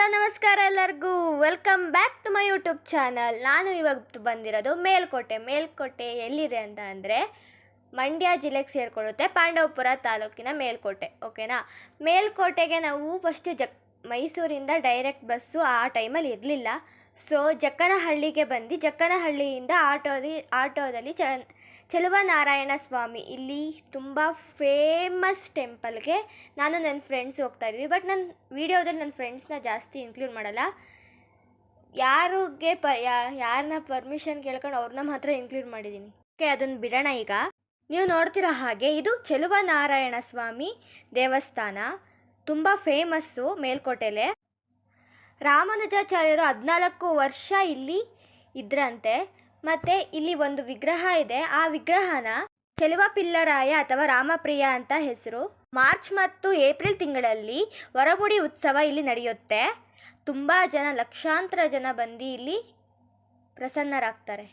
Hello, ನಮಸ್ಕಾರ ಎಲ್ಲರಿಗೂ. Welcome back to my YouTube channel ನಾನು ಇವಾಗ ಬಂದಿರೋದು ಮೇಲ್ಕೋಟೆ. ಮೇಲ್ಕೋಟೆ ಎಲ್ಲಿದೆ ಅಂತ ಅಂದರೆ ಮಂಡ್ಯ ಜಿಲ್ಲೆಗೆ ಸೇರಿಕೊಳ್ಳುತ್ತೆ, ಪಾಂಡವಪುರ ತಾಲೂಕಿನ ಮೇಲ್ಕೋಟೆ. ಓಕೆನಾ ಮೇಲ್ಕೋಟೆಗೆ ನಾವು ಫಸ್ಟ್ ಜ ಮೈಸೂರಿಂದ ಡೈರೆಕ್ಟ್ ಬಸ್ಸು ಆ ಟೈಮಲ್ಲಿ ಇರಲಿಲ್ಲ. ಸೊ ಜಕ್ಕನಹಳ್ಳಿಗೆ ಬಂದು ಜಕ್ಕನಹಳ್ಳಿಯಿಂದ ಆಟೋದಿ ಆಟೋದಲ್ಲಿ ಚೆಲುವನಾರಾಯಣ ಸ್ವಾಮಿ. ಇಲ್ಲಿ ತುಂಬ ಫೇಮಸ್ ಟೆಂಪಲ್ಗೆ ನಾನು ನನ್ನ ಫ್ರೆಂಡ್ಸ್ ಹೋಗ್ತಾ ಇದ್ವಿ. ಬಟ್ ನನ್ನ ವೀಡಿಯೋದಲ್ಲಿ ನನ್ನ ಫ್ರೆಂಡ್ಸ್ನ ಜಾಸ್ತಿ ಇನ್ಕ್ಲೂಡ್ ಮಾಡಲ್ಲ. ಯಾರಿಗೆ ಪ ಯಾರನ್ನ ಪರ್ಮಿಷನ್ ಕೇಳ್ಕೊಂಡು ಅವ್ರನ್ನ ಮಾತ್ರ ಇನ್ಕ್ಲೂಡ್ ಮಾಡಿದ್ದೀನಿ ಓಕೆ ಅದನ್ನು ಬಿಡೋಣ ಈಗ. ನೀವು ನೋಡ್ತಿರೋ ಹಾಗೆ ಇದು ಚೆಲುವನಾರಾಯಣ ಸ್ವಾಮಿ ದೇವಸ್ಥಾನ. ತುಂಬ ಫೇಮಸ್ಸು ಮೇಲ್ಕೋಟೆಲೆ. ರಾಮಾನುಜಾಚಾರ್ಯರು ಹದಿನಾಲ್ಕು ವರ್ಷ ಇಲ್ಲಿ ಇದ್ರಂತೆ. ಮತ್ತು ಇಲ್ಲಿ ಒಂದು ವಿಗ್ರಹ ಇದೆ. ಆ ವಿಗ್ರಹನ ಚೆಲುವ ಪಿಲ್ಲರಾಯ ಅಥವಾ ರಾಮಪ್ರಿಯ ಅಂತ ಹೆಸರು. ಮಾರ್ಚ್ ಮತ್ತು ಏಪ್ರಿಲ್ ತಿಂಗಳಲ್ಲಿ ಹೊರಗುಡಿ ಉತ್ಸವ ಇಲ್ಲಿ ನಡೆಯುತ್ತೆ. ತುಂಬ ಜನ, ಲಕ್ಷಾಂತರ ಜನ ಬಂದು ಇಲ್ಲಿ ಪ್ರಸನ್ನರಾಗ್ತಾರೆ.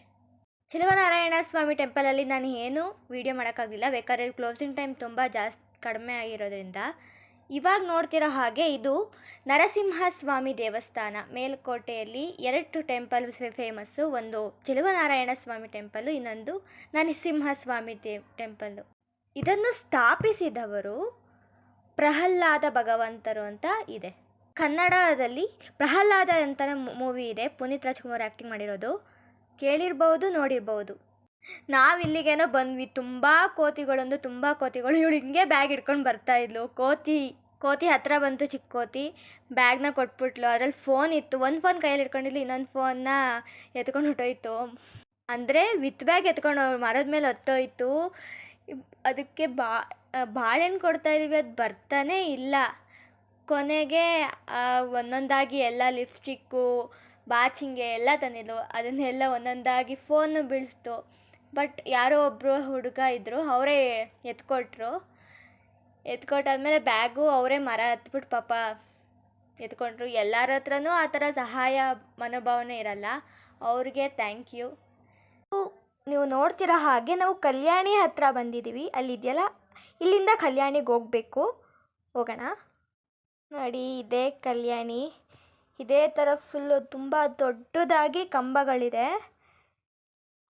ಚೆಲುವನಾರಾಯಣ ಸ್ವಾಮಿ ಟೆಂಪಲಲ್ಲಿ ನಾನು ಏನು ವೀಡಿಯೋ ಮಾಡೋಕ್ಕಾಗಲಿಲ್ಲ. ಬೇಕಾದ್ರೆ ಕ್ಲೋಸಿಂಗ್ ಟೈಮ್ ತುಂಬ ಜಾಸ್ತಿ ಕಡಿಮೆ ಆಗಿರೋದ್ರಿಂದ ಇವಾಗ ನೋಡ್ತಿರೋ ಹಾಗೆ ಇದು ನರಸಿಂಹ ಸ್ವಾಮಿ ದೇವಸ್ಥಾನ. ಮೇಲ್ಕೋಟೆಯಲ್ಲಿ ಎರಡು ಟೆಂಪಲ್ ಫೇಮಸ್ಸು, ಒಂದು ಚೆಲುವನಾರಾಯಣ ಸ್ವಾಮಿ ಟೆಂಪಲ್ಲು, ಇನ್ನೊಂದು ನರಸಿಂಹಸ್ವಾಮಿ ದೇವ್ ಟೆಂಪಲ್ಲು. ಇದನ್ನು ಸ್ಥಾಪಿಸಿದವರು ಪ್ರಹ್ಲಾದ ಭಗವಂತರು ಅಂತ ಇದೆ. ಕನ್ನಡದಲ್ಲಿ ಪ್ರಹ್ಲಾದ ಅಂತ ಮೂವಿ ಇದೆ. ಪುನೀತ್ ರಾಜ್ಕುಮಾರ್ ಆ್ಯಕ್ಟಿಂಗ್ ಮಾಡಿರೋದು. ಕೇಳಿರ್ಬೋದು, ನೋಡಿರ್ಬೋದು. ನಾವಿಲ್ಲಿಗೇನೋ ಬಂದ್ವಿ, ತುಂಬ ಕೋತಿಗಳಂದು ತುಂಬ ಕೋತಿಗಳು. ಇವಳು ಹಿಂಗೆ ಬ್ಯಾಗ್ ಹಿಡ್ಕೊಂಡು ಬರ್ತಾ ಇದ್ಲು. ಕೋತಿ ಕೋತಿ ಹತ್ರ ಬಂತು ಚಿಕ್ಕ ಕೋತಿ. ಬ್ಯಾಗ್ನ ಕೊಟ್ಬಿಟ್ಲು. ಅದ್ರಲ್ಲಿ ಫೋನ್ ಇತ್ತು. ಒಂದು ಫೋನ್ ಕೈಯಲ್ಲಿ ಹಿಡ್ಕೊಂಡಿದ್ಲು, ಇನ್ನೊಂದು ಫೋನ್ನ ಎತ್ಕೊಂಡು ಹೊಟ್ಟೋಯ್ತು ಅಂದರೆ ವಿತ್ ಬ್ಯಾಗ್ ಎತ್ಕೊಂಡು ಮರದ ಮೇಲೆ ಹೊತ್ತೋಯ್ತು ಅದಕ್ಕೆ ಬಾ ಬಾಳೆಹಣ್ಣು ಕೊಡ್ತಾ ಇದ್ದೀವಿ ಅದು ಬರ್ತಾನೇ ಇಲ್ಲ. ಕೊನೆಗೆ ಒಂದೊಂದಾಗಿ ಎಲ್ಲ ಲಿಪ್ಸ್ಟಿಕ್ಕು ಬಾಚಿಂಗೆ ಎಲ್ಲ ತಂದಿದ್ಲು. ಅದನ್ನೆಲ್ಲ ಒಂದೊಂದಾಗಿ ಫೋನು ಬೀಳಿಸ್ತು ಬಟ್ ಯಾರೋ ಒಬ್ಬರು ಹುಡುಗ ಇದ್ದರು ಅವರೇ ಎತ್ಕೊಟ್ರು. ಎತ್ಕೊಟ್ಟಾದ್ಮೇಲೆ ಬ್ಯಾಗು ಅವರೇ ಮರ ಹತ್ಬಿಟ್ಟು ಪಾಪ ಎತ್ಕೊಂಡ್ರು. ಎಲ್ಲರ ಹತ್ರನೂ ಆ ಥರ ಸಹಾಯ ಮನೋಭಾವನೆ ಇರಲ್ಲ. ಅವ್ರಿಗೆ ಥ್ಯಾಂಕ್ ಯು ನೀವು ನೋಡ್ತಿರೋ ಹಾಗೆ ನಾವು ಕಲ್ಯಾಣಿ ಹತ್ರ ಬಂದಿದ್ದೀವಿ. ಅಲ್ಲಿದೆಯಲ್ಲ? ಇಲ್ಲಿಂದ ಕಲ್ಯಾಣಿಗೆ ಹೋಗಬೇಕು. ಹೋಗೋಣ. ನೋಡಿ, ಇದೇ ಕಲ್ಯಾಣಿ. ಇದೇ ಥರ ಫುಲ್ಲು ತುಂಬ ದೊಡ್ಡದಾಗಿ ಕಂಬಗಳಿದೆ.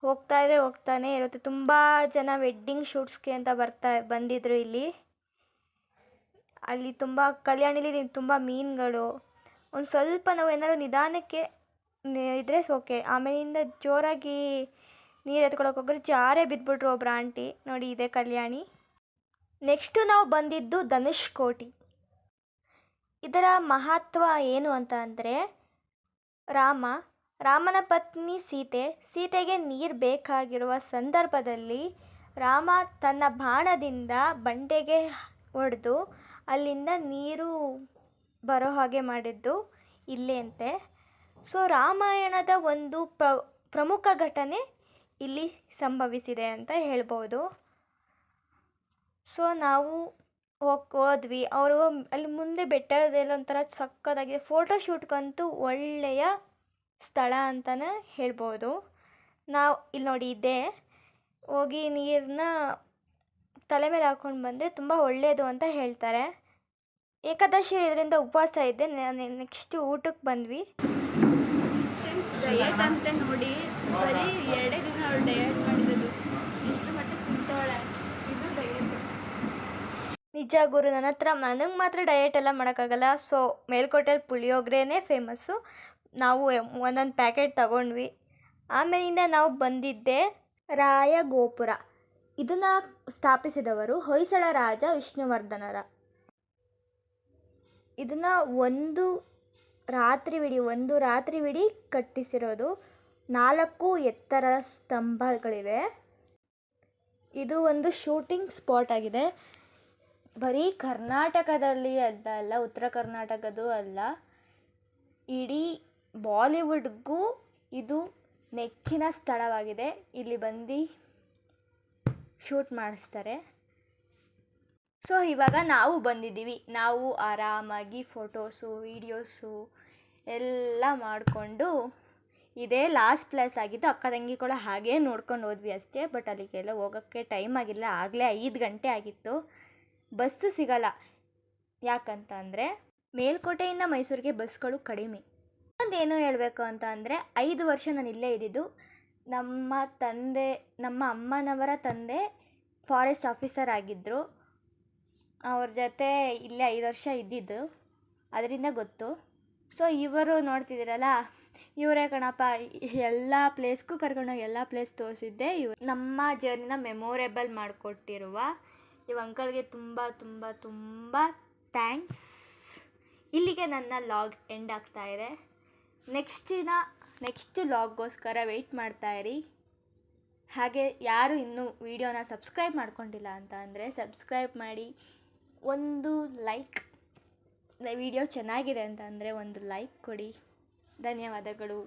ಹೋಗ್ತಾ ಇದ್ರೆ ಹೋಗ್ತಾನೆ ಇರುತ್ತೆ. ತುಂಬ ಜನ ವೆಡ್ಡಿಂಗ್ ಶೂಟ್ಸ್ಗೆ ಅಂತ ಬರ್ತಾ ಬಂದಿದ್ರು ಇಲ್ಲಿ. ಅಲ್ಲಿ ತುಂಬ ಕಲ್ಯಾಣಿಲಿ ತುಂಬ ಮೀನುಗಳು. ಒಂದು ಸ್ವಲ್ಪ ನಾವು ಏನಾದ್ರು ನಿಧಾನಕ್ಕೆ ಇದ್ರೆ ಓಕೆ ಆಮೇಲಿಂದ ಜೋರಾಗಿ ನೀರು ಎತ್ಕೊಳಕ್ಕೆ ಹೋಗ್ರೆ ಜಾರೇ ಬಿದ್ದುಬಿಟ್ರು ಒಬ್ರು ಆಂಟಿ ನೋಡಿ ಇದೆ ಕಲ್ಯಾಣಿ. ನೆಕ್ಸ್ಟು ನಾವು ಬಂದಿದ್ದು ಧನುಷ್ಕೋಟಿ ಇದರ ಮಹತ್ವ ಏನು ಅಂತ ಅಂದರೆ ರಾಮ ರಾಮನ ಪತ್ನಿ ಸೀತೆ, ಸೀತೆಗೆ ನೀರು ಬೇಕಾಗಿರುವ ಸಂದರ್ಭದಲ್ಲಿ ರಾಮ ತನ್ನ ಬಾಣದಿಂದ ಬಂಡೆಗೆ ಹೊಡೆದು ಅಲ್ಲಿಂದ ನೀರು ಬರೋ ಹಾಗೆ ಮಾಡಿದ್ದು ಇಲ್ಲೇಂತೆ. ಸೊ, ರಾಮಾಯಣದ ಒಂದು ಪ್ರ, ಪ್ರಮುಖ ಘಟನೆ ಇಲ್ಲಿ ಸಂಭವಿಸಿದೆ ಅಂತ ಹೇಳ್ಬೋದು. ಸೊ, ನಾವು ಹೋದ್ವಿ. ಅವರು ಅಲ್ಲಿ ಮುಂದೆ ಬೆಟ್ಟದೆಲ್ಲ ಒಂಥರ ಸಕ್ಕದಾಗಿದೆ ಫೋಟೋಶೂಟ್ಗಂತೂ ಒಳ್ಳೆಯ ಸ್ಥಳ ಅಂತಲೇ ಹೇಳ್ಬೋದು. ನಾವು ಇಲ್ಲಿ ನೋಡಿ ಇದೆ ಹೋಗಿ ನೀರನ್ನ ತಲೆ ಮೇಲೆ ಹಾಕ್ಕೊಂಡು ಬಂದರೆ ತುಂಬ ಒಳ್ಳೆಯದು ಅಂತ ಹೇಳ್ತಾರೆ. ಏಕಾದಶಿ ಇದರಿಂದ ಉಪವಾಸ ಇದ್ದೆ ನೆಕ್ಸ್ಟ್ ಊಟಕ್ಕೆ ಬಂದ್ವಿ. ಫ್ರೆಂಡ್ಸ್ ಡಯಟ್ ಅಂತ ನೋಡಿ ಬರೀ ಎರಡೇ ದಿನ ಅವಳು ಡಯಟ್ ಮಾಡಿರೋದು. ಎಷ್ಟು ಮಟ್ಟ ಕುಂತವಳೆ ಇದು ಡಯಟ್ ನಿಜ ಗುರು ನನ್ನ ಹತ್ರ ನನಗೆ ಮಾತ್ರ ಡಯಟ್ ಎಲ್ಲ ಮಾಡೋಕ್ಕಾಗಲ್ಲ. ಸೊ ಮೇಲ್ಕೋಟೆಯಲ್ಲಿ ಪುಳಿಯೋಗ್ರೆನೇ ಫೇಮಸ್ಸು ನಾವು ಒಂದೊಂದು ಪ್ಯಾಕೆಟ್ ತಗೊಂಡ್ವಿ. ಆಮೇಲಿಂದ ನಾವು ಬಂದಿದ್ದೆ ರಾಯಗೋಪುರ. ಇದನ್ನು ಸ್ಥಾಪಿಸಿದವರು ಹೊಯ್ಸಳ ರಾಜ ವಿಷ್ಣುವರ್ಧನರ. ಇದನ್ನು ಒಂದು ರಾತ್ರಿವಿಡೀ ಒಂದು ರಾತ್ರಿವಿಡೀ ಕಟ್ಟಿಸಿರೋದು ನಾಲ್ಕು ಎತ್ತರ ಸ್ತಂಭಗಳಿವೆ. ಇದು ಒಂದು ಶೂಟಿಂಗ್ ಸ್ಪಾಟ್ ಆಗಿದೆ. ಬರೀ ಕರ್ನಾಟಕದಲ್ಲಿ ಅಲ್ಲ ಅಲ್ಲ, ಉತ್ತರ ಕರ್ನಾಟಕದ್ದು ಅಲ್ಲ, ಇಡೀ ಬಾಲಿವುಡ್ಗೂ ಇದು ನೆಚ್ಚಿನ ಸ್ಥಳವಾಗಿದೆ. ಇಲ್ಲಿ ಬಂದು ಶೂಟ್ ಮಾಡಿಸ್ತಾರೆ. ಸೊ, ಇವಾಗ ನಾವು ಬಂದಿದ್ದೀವಿ. ನಾವು ಆರಾಮಾಗಿ ಫೋಟೋಸು, ವೀಡಿಯೋಸು ಎಲ್ಲ ಮಾಡಿಕೊಂಡು ಇದೇ ಲಾಸ್ಟ್ ಪ್ಲೇಸ್ ಆಗಿದ್ದು ಅಕ್ಕ ತಂಗಿ ಕೂಡ ಹಾಗೇ ನೋಡ್ಕೊಂಡು ಹೋದ್ವಿ ಅಷ್ಟೇ ಬಟ್ ಅಲ್ಲಿಗೆಲ್ಲ ಹೋಗೋಕ್ಕೆ ಟೈಮ್ ಆಗಿಲ್ಲ. ಆಗಲೇ ಐದು ಗಂಟೆ ಆಗಿತ್ತು. ಬಸ್ಸು ಸಿಗಲ್ಲ. ಯಾಕಂತ ಅಂದರೆ ಮೇಲ್ಕೋಟೆಯಿಂದ ಮೈಸೂರಿಗೆ ಬಸ್ಗಳು ಕಡಿಮೆ. ಒಂದೇನು ಹೇಳಬೇಕು ಅಂತ ಅಂದರೆ ಐದು ವರ್ಷ ನಾನು ಇಲ್ಲೇ ಇದ್ದಿದ್ದು. ನಮ್ಮ ತಂದೆ, ನಮ್ಮ ಅಮ್ಮನವರ ತಂದೆ ಫಾರೆಸ್ಟ್ ಆಫೀಸರ್ ಆಗಿದ್ದರು ಅವ್ರ ಜೊತೆ ಇಲ್ಲೇ ಐದು ವರ್ಷ ಇದ್ದಿದ್ದು. ಅದರಿಂದ ಗೊತ್ತು. ಸೊ ಇವರು ನೋಡ್ತಿದ್ದೀರಲ್ಲ, ಇವರೇ ಕಣಪ್ಪ, ಎಲ್ಲ ಪ್ಲೇಸ್ಗೂ ಕರ್ಕೊಂಡೋಗಿ ಎಲ್ಲ ಪ್ಲೇಸ್ ತೋರಿಸಿದ್ದೆ. ಇವ್ ನಮ್ಮ ಜರ್ನಿನ ಮೆಮೊರೇಬಲ್ ಮಾಡಿಕೊಟ್ಟಿರುವ ಇವ್ ಅಂಕಲ್ಗೆ ತುಂಬ ತುಂಬ ತುಂಬ ಥ್ಯಾಂಕ್ಸ್ ಇಲ್ಲಿಗೆ ನನ್ನ ಲಾಗ್ ಎಂಡ್ ಆಗ್ತಾ ಇದೆ. ನೆಕ್ಸ್ಟಿನ ನೆಕ್ಸ್ಟ್ ಲಾಗ್ಗೋಸ್ಕರ ವೆಯ್ಟ್ ಮಾಡ್ತಾಯಿರಿ ಹಾಗೆ ಯಾರು ಇನ್ನೂ ವೀಡಿಯೋನ ಸಬ್ಸ್ಕ್ರೈಬ್ ಮಾಡ್ಕೊಂಡಿಲ್ಲ ಅಂತ ಅಂದರೆ ಸಬ್ಸ್ಕ್ರೈಬ್ ಮಾಡಿ. ಒಂದು ಲೈಕ್ ವಿಡಿಯೋ ಚೆನ್ನಾಗಿದೆ ಅಂತ ಅಂದರೆ ಒಂದು ಲೈಕ್ ಕೊಡಿ. ಧನ್ಯವಾದಗಳು.